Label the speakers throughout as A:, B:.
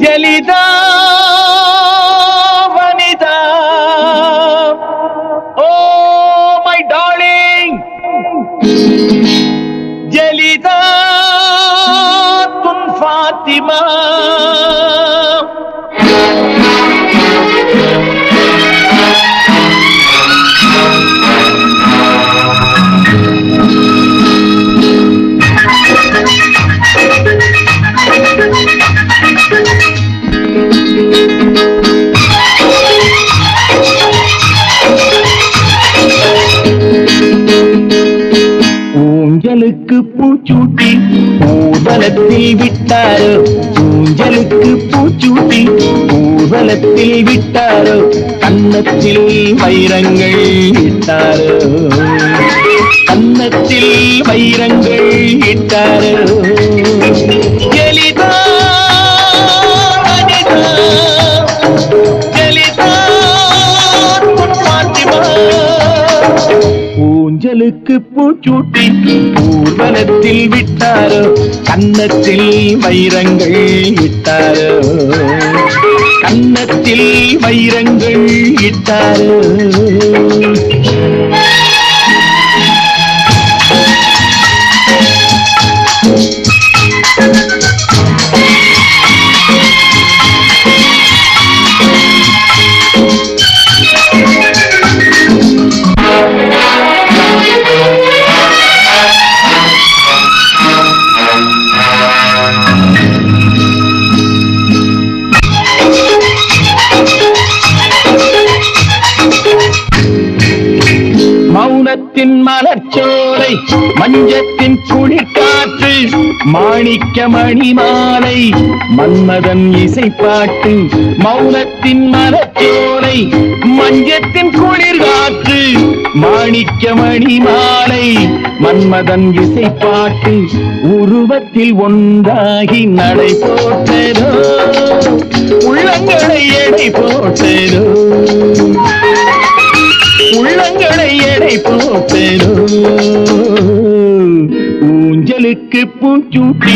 A: जलिदा பூவலத்தில் விட்டாரோ? ஊஞ்சலுக்கு பூச்சூட்டி பூவலத்தில் விட்டாரோ? கன்னத்தில் வைரங்கள் இட்டாரோ? கன்னத்தில் வைரங்கள் இட்டாரோ? காதலுக்கு பூச்சூட்டி ஊர்வலத்தில் விட்டாரோ? கன்னத்தில் வைரங்கள் இட்டாரோ? கன்னத்தில் வைரங்கள் இட்டாரோ? மஞ்சத்தின் மலர்ச்சோலை மஞ்சத்தின் குளிர்காற்று மாணிக்க மணி மாலை மன்மதன் இசைப்பாட்டு மௌனத்தின் மலர்ச்சோலை மஞ்சத்தின் குளிர்காற்று மாணிக்க மணி மாலை மன்மதன் இசைப்பாட்டு உருவத்தில் ஒன்றாகி நடை போட்டதோ உள்ளங்களை எடை போட்டதோ. உள்ளங்களை எடை போட்டேனோ ஊஞ்சலுக்கு பூச்சூட்டி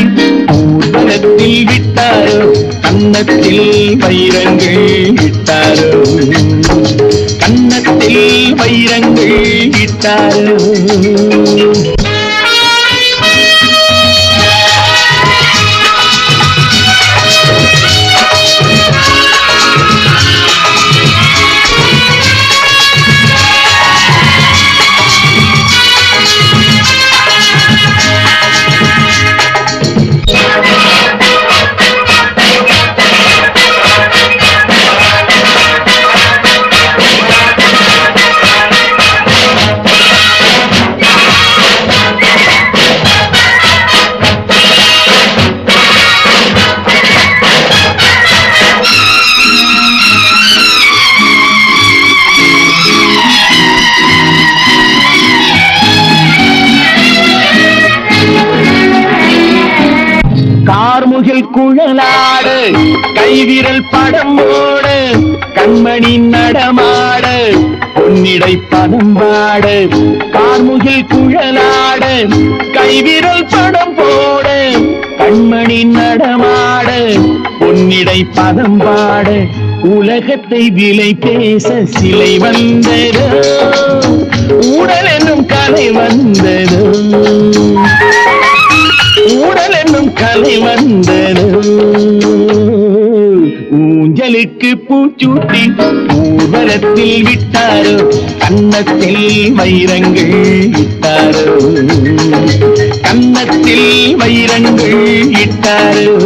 A: ஊர்வலத்தில் விட்டாரோ? கன்னத்தில் வைரங்கள் இட்டாரோ கன்னத்தில் வைரங்கள் இட்டாரோ கைவிரல் படம் ஓட கண்மணி நடமாட பொன்னிடை பதம் பாட கார்முகில் குழலாட கைவிரல் படம் போட கண்மணி நடமாட பொன்னிடை பதம் பாட. உலகத்தை விலை பேச சிலை வந்ததோ உடல் என்னும் கலை வந்ததோ. உடல் என்னும் கலை வந்தது. ஊஞ்சலுக்கு பூச்சூட்டி ஊர்வலத்தில் விட்டாரோ? கன்னத்தில் வைரங்கள் இட்டாரோ? கன்னத்தில் வைரங்கள் இட்டாரோ?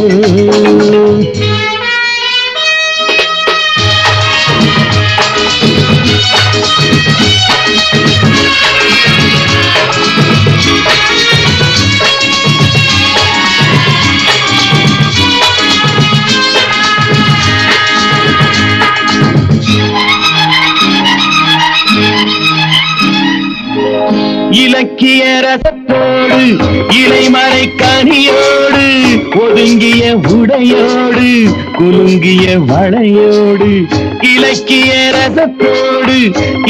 A: இலக்கிய ரசத்தோடு இலைமறை கனியோடு ஒதுங்கிய உடையோடு குலுங்கிய வளையோடு இலக்கிய ரசத்தோடு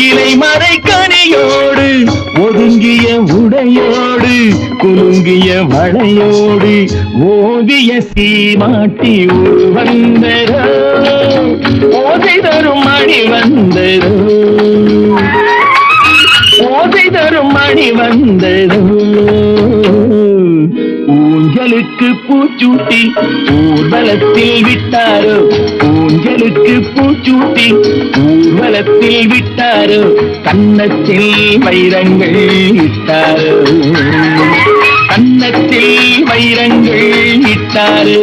A: இலைமறை கனியோடு ஒதுங்கிய உடையோடு குலுங்கிய வளையோடு ஓவிய சீமாட்டி வந்தரோ ஓதை தரும் மணி வந்தரோ ஓசை மணி வந்ததும். ஊஞ்சலுக்கு பூச்சூட்டி ஊர்வலத்தில் விட்டாரோ? ஊஞ்சலுக்கு பூச்சூட்டி ஊர்வலத்தில் விட்டாரோ? கன்னத்தில் வைரங்கள் இட்டாரோ? கன்னத்தில் வைரங்கள் இட்டாரோ?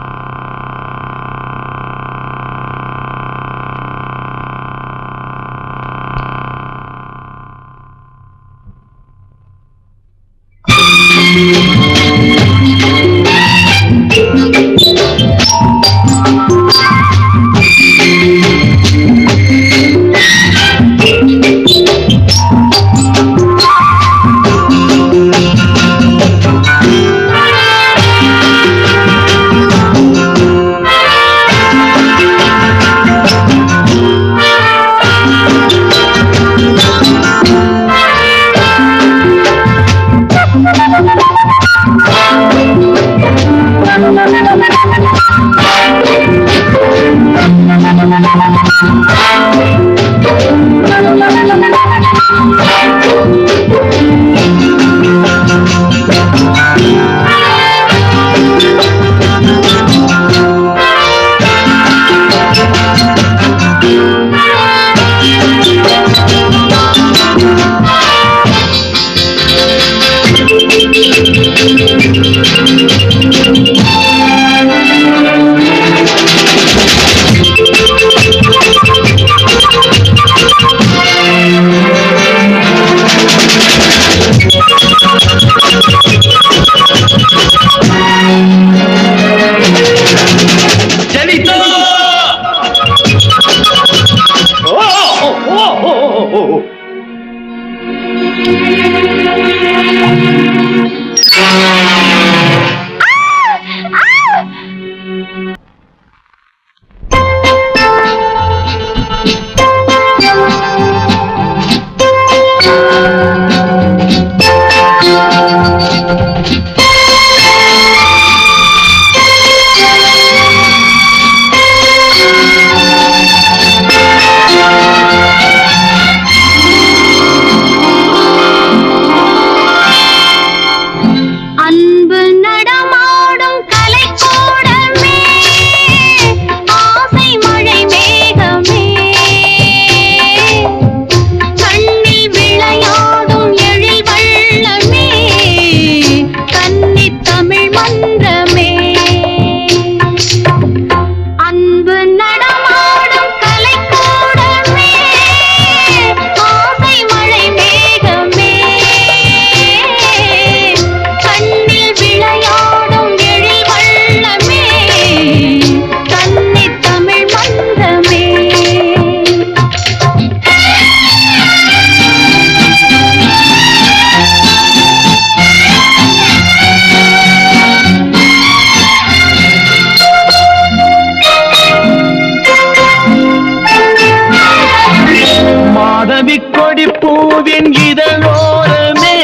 A: பூவின் இதழோரமே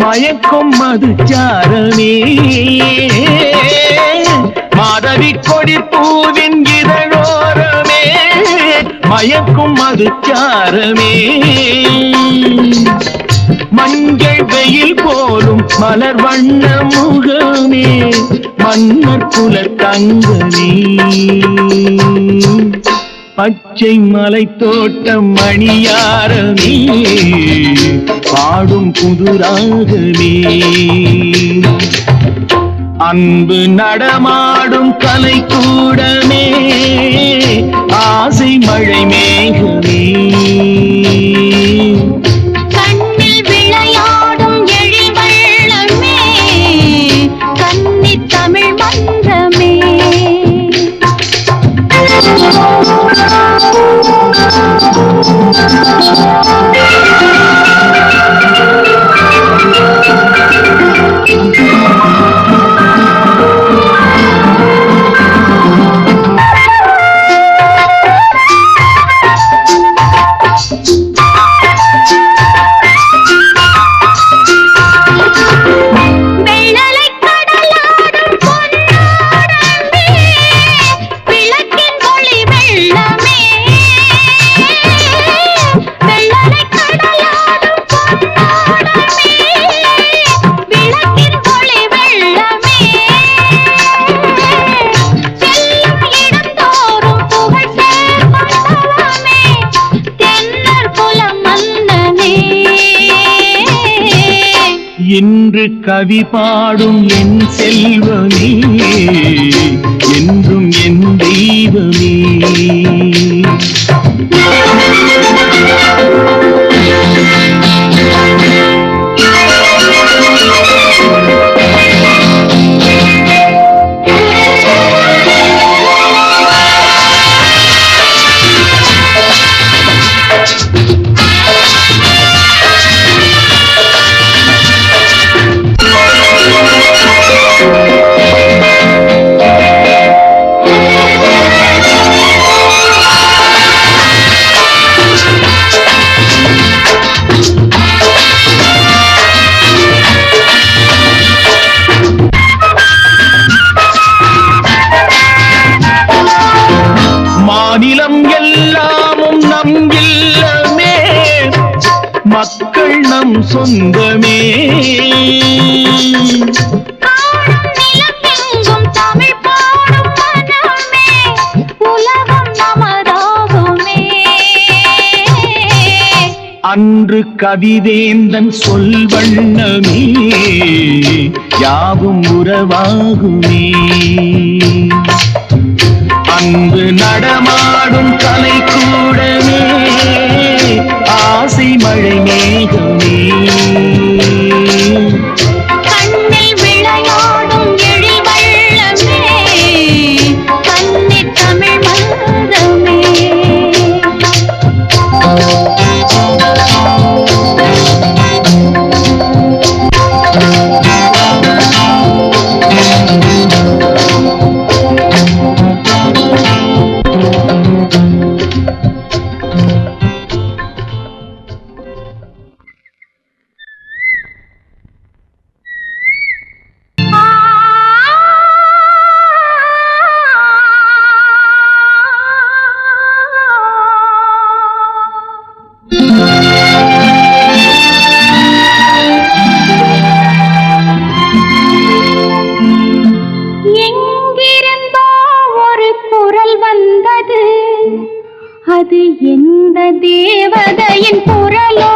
A: மயக்கும் மதுச்சாரமே. மாதவி கொடி பூவின் இதழோரமே மயக்கும் மதுச்சாரமே. மஞ்சள் வெயில் போலும் மலர் வண்ண முகமே மன்னர் குல தங்கமே பச்சை மலை தோட்டம் மணியாரமே பாடும் புதுராகமே அன்பு நடமாடும் கலை கூடமே. ஆசை மழை மேகமே. என்று கவி பாடும் என் செல்வமே என்றும் என் தெய்வமே. சொந்தமே. அன்று கவிதேந்தன் சொல் வண்ணமே யாவும் உறவாகுமே. அன்பு நடமாடும் கலை கூடமே ஆசை மழை மேகம்
B: நீ. இது எந்த தேவதையின் குரலோ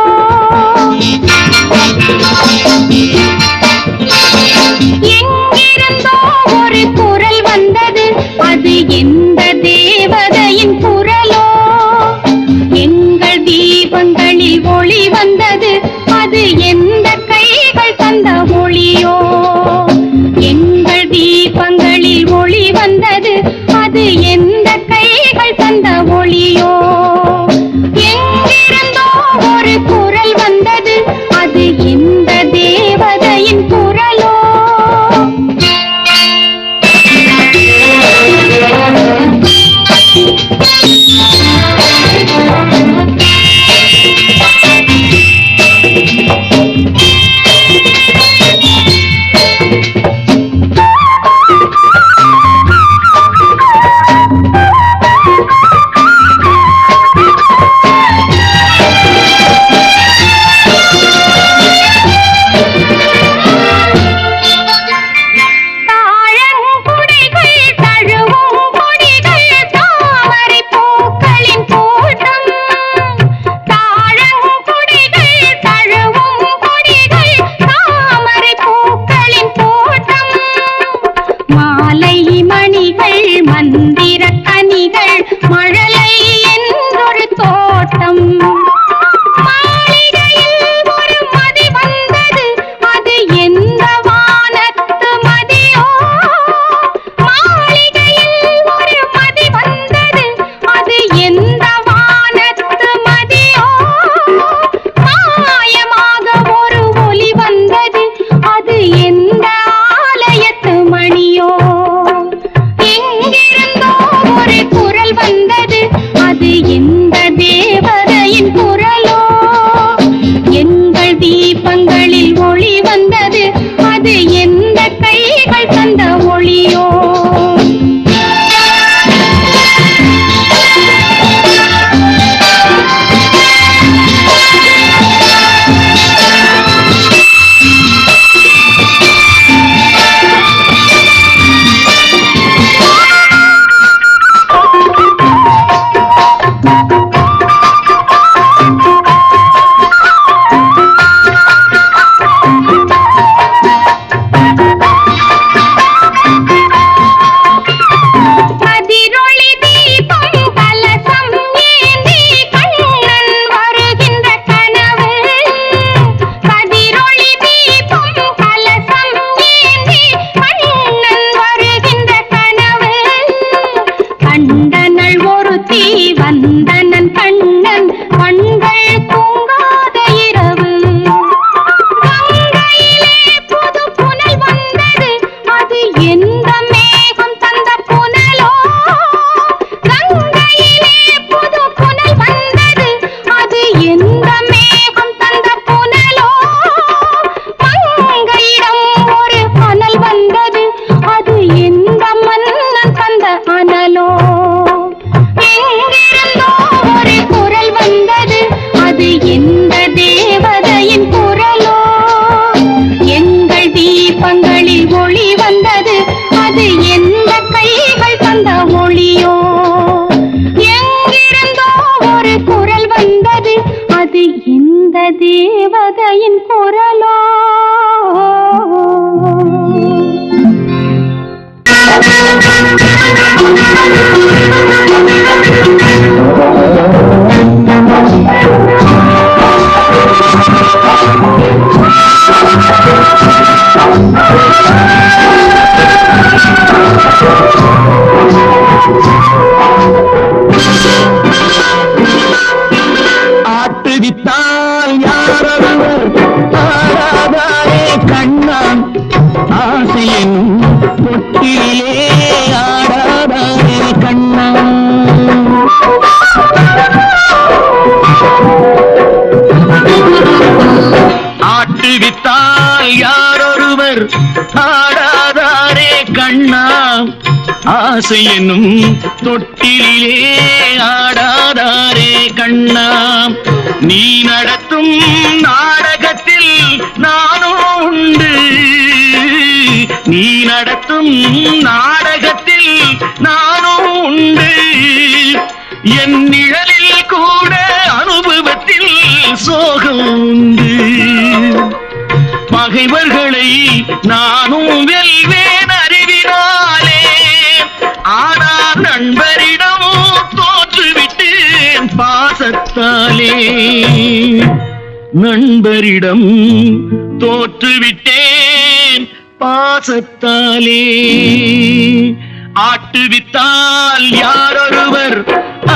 A: ஆசை என்னும் தொட்டிலே ஆடாதாரே கண்ணா. நீ நடத்தும் நாடகத்தில் நானும் உண்டு. நீ நடத்தும் நாடகத்தில் நானும் உண்டு. என் நிழலில் கூட அனுபவத்தில் சோகம் உண்டு. பகைவர்களை நானும் வெல்வேன் அறிவினாலே பார்த்தாலே நண்பரிடம் தோற்றுவிட்டேன் பாசத்தாலே ஆட்டுவித்தால் யாரொருவர்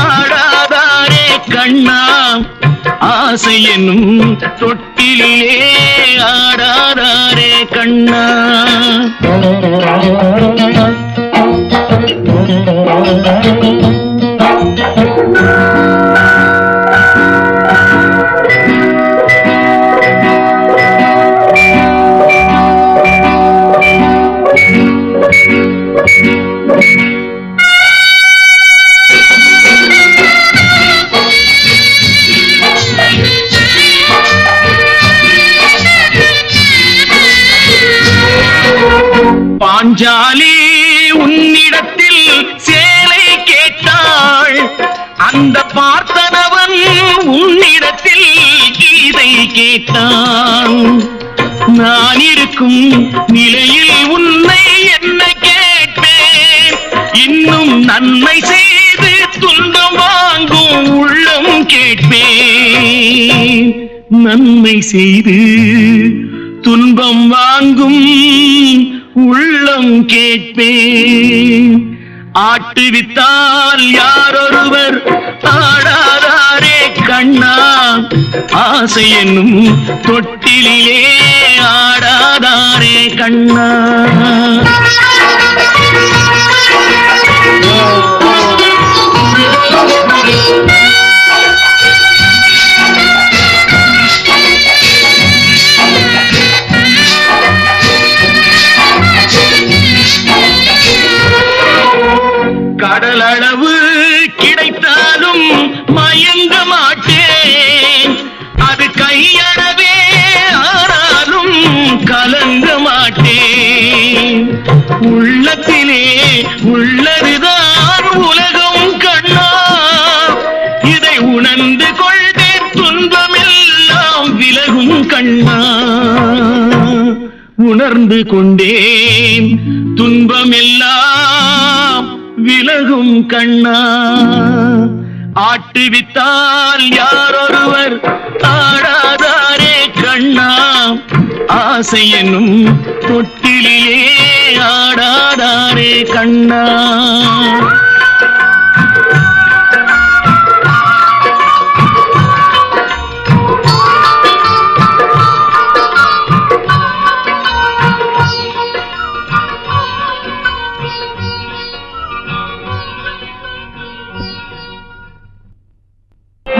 A: ஆடாதாரே கண்ணா ஆசை என்னும் தொட்டிலே ஆடாதாரே கண்ணா Thank you. செய்து துன்பம் வாங்கும் உள்ளம் கேட்பேன். ஆட்டுவித்தால் யாரொருவர் ஆடாதாரே கண்ணா. ஆசை என்னும் தொட்டிலே ஆடாதாரே கண்ணா. Thank you. கடலளவு கிடைத்தாலும் மயங்க மாட்டேன். அது கையளவே ஆனாலும் கலங்க மாட்டேன். உள்ளத்திலே உள்ளதுதான் உலகம் கண்ணா. இதை உணர்ந்து கொள்வேன் துன்பமெல்லாம் விலகும் கண்ணா. உணர்ந்து கொண்டேன் துன்பமெல்லாம் விலகும் கண்ணா. ஆட்டுவித்தால் யாரொருவர் ஆடாதாரே கண்ணா. ஆசை என்னும் தொட்டிலே ஆடாதாரே கண்ணா.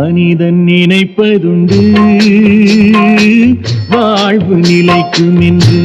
A: மனிதன் நினைப்பதுண்டு. வாழ்வு நிலைக்கும் என்று.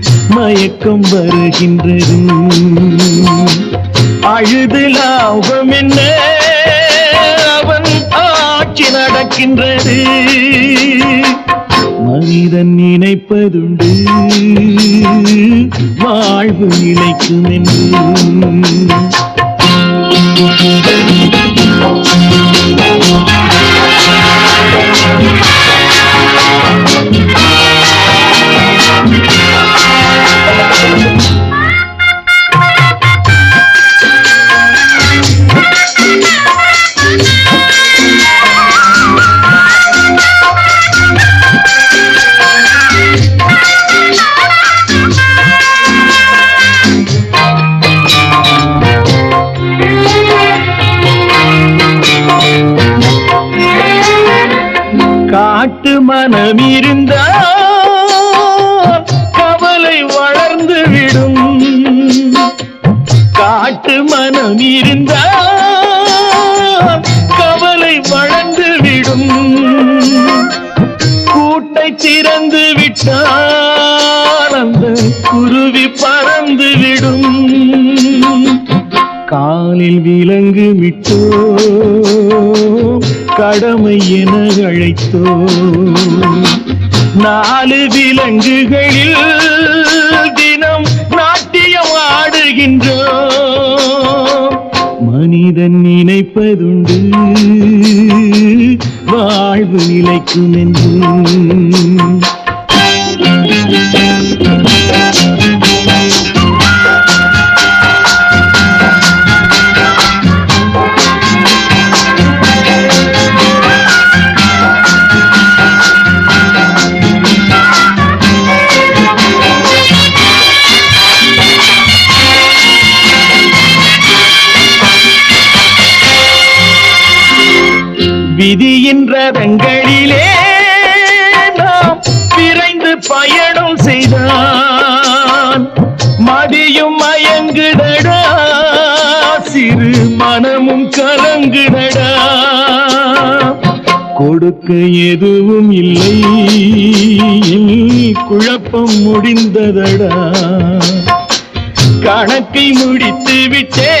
A: மயக்கம் வருகின்றது. அழுது லாபம் என்ன? அவன் ஆட்சி நடக்கின்றது. மனிதன் நினைப்பதுண்டு. வாழ்வு நிலைக்கும் என்று. நியமித்தோ கடமை என அழைத்தோ நாலு விலங்குகளில் தினம் நாட்டியம் ஆடுகின்றோ மனிதன் நினைப்பதுண்டு வாழ்வு நிலைக்கும் என்று. விதியின் நாம் விரைந்து பயணம் செய்தான். மதியும் மயங்குதடா சிறு மனமும் கலங்குதடா. கொடுக்க எதுவும் இல்லை குழப்பம் முடிந்ததடா. கணக்கை முடித்து விட்டே